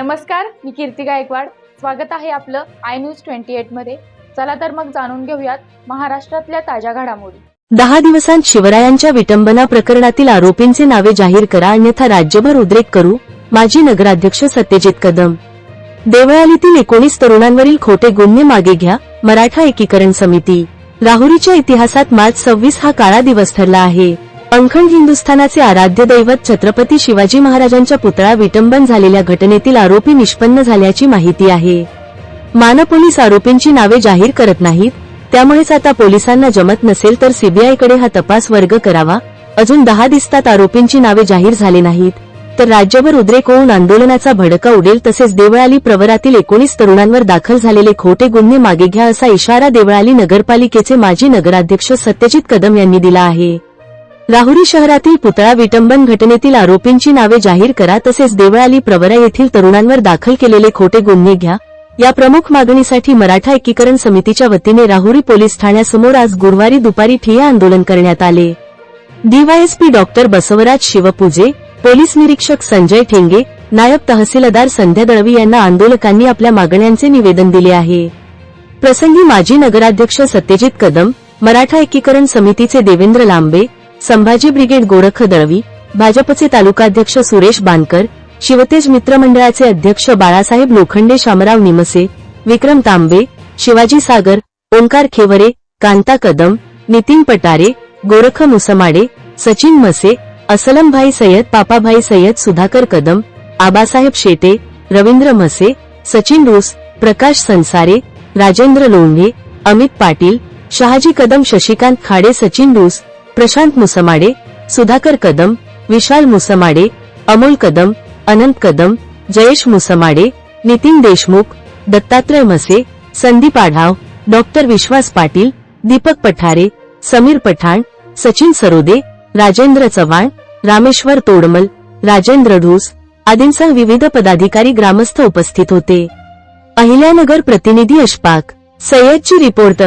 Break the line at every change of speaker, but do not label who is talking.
नमस्कार मी कीर्ती गायकवाड. स्वागत आहे आपलं आय न्यूज ट्वेंटी एटमध्ये. चला तर मग जाणून घेऊयात महाराष्ट्रातल्या ताज्या घडामोडी.
दहा दिवसांत शिवरायांच्या विटंबना प्रकरणातील आरोपींचे नावे जाहीर करा अन्यथा राज्यभर उद्रेक करू माजी नगराध्यक्ष सत्यजित कदम. देवळालीतील एकोणीस तरुणांवरील खोटे गुन्हे मागे घ्या मराठा एकीकरण समिती. राहुरीच्या इतिहासात मार्च सव्वीस हा काळा दिवस ठरला आहे. अंखंड हिंदुस्थानाचे आराध्य दैवत छत्रपती शिवाजी महाराजांच्या पुतळा विटंबन झालेल्या घटनेतील आरोपी निष्पन्न झाल्याची माहिती आहे. मान पोलीस आरोपींची नावे जाहीर करत नाहीत त्यामुळेच आता पोलिसांना जमत नसेल तर सीबीआयकडे हा तपास वर्ग करावा. अजून दहा दिसतात आरोपींची नावे जाहीर झाले नाहीत. तर राज्यभर उद्रेक होऊन आंदोलनाचा भडका उडेल तसेच देवळाली प्रवरातील एकोणीस तरुणांवर दाखल झालेले खोटे गुन्हे मागे घ्या असा इशारा देवळाली नगरपालिकेचे माजी नगराध्यक्ष सत्यजित कदम यांनी दिला आहे. राहुरी शहरातील पुतळा विटंबन घटनेतील आरोपींची नावे जाहीर करा तसेच देवळाली प्रवरा येथील तरुणांवर दाखल केलेले खोटे गुन्हे घ्या. या प्रमुख मागणीसाठी मराठा एकीकरण समितीच्या वतीने राहुरी पोलीस ठाण्यासमोर आज गुरुवारी दुपारी ठिय्या आंदोलन करण्यात आले. DYSP doctor Basavaraj Shivpuje police निरीक्षक संजय ठेंगे नायब तहसीलदार संध्या दळवी यांना आंदोलकांनी आपल्या मागण्यांचे निवेदन दिले आहे. प्रसंगी माजी नगराध्यक्ष सत्यजित कदम मराठा एकीकरण समितीचे देवेंद्र लांबे संभाजी ब्रिगेड गोरख दळवी भाजपचे तालुकाध्यक्ष सुरेश बानकर शिवतेज मित्रमंडळाचे अध्यक्ष बाळासाहेब लोखंडे शामराव निमसे विक्रम तांबे शिवाजी सागर ओंकार खेवरे कांता कदम नितीन पटारे गोरख मुसमाडे सचिन मसे असलमभाई सय्यद पापाभाई सय्यद सुधाकर कदम आबासाहेब शेटे रवींद्र मसे सचिन रूस प्रकाश संसारे राजेंद्र लोंढे अमित पाटील शहाजी कदम शशिकांत खाडे सचिन रूस प्रशांत मुसमाडे सुधाकर कदम विशाल मुसमाडे अमोल कदम अनंत कदम जयेश मुसमाडे नितीन देशमुख दत्तात्रय मसे संदीप आढाव डॉक्टर विश्वास पाटील दीपक पठारे समीर पठाण सचिन सरोदे राजेंद्र चव्हाण रामेश्वर तोडमल राजेंद्र ढूस आदींसह विविध पदाधिकारी ग्रामस्थ उपस्थित होते. अहिल्यानगर प्रतिनिधी अशपाक सय्यदची रिपोर्ट.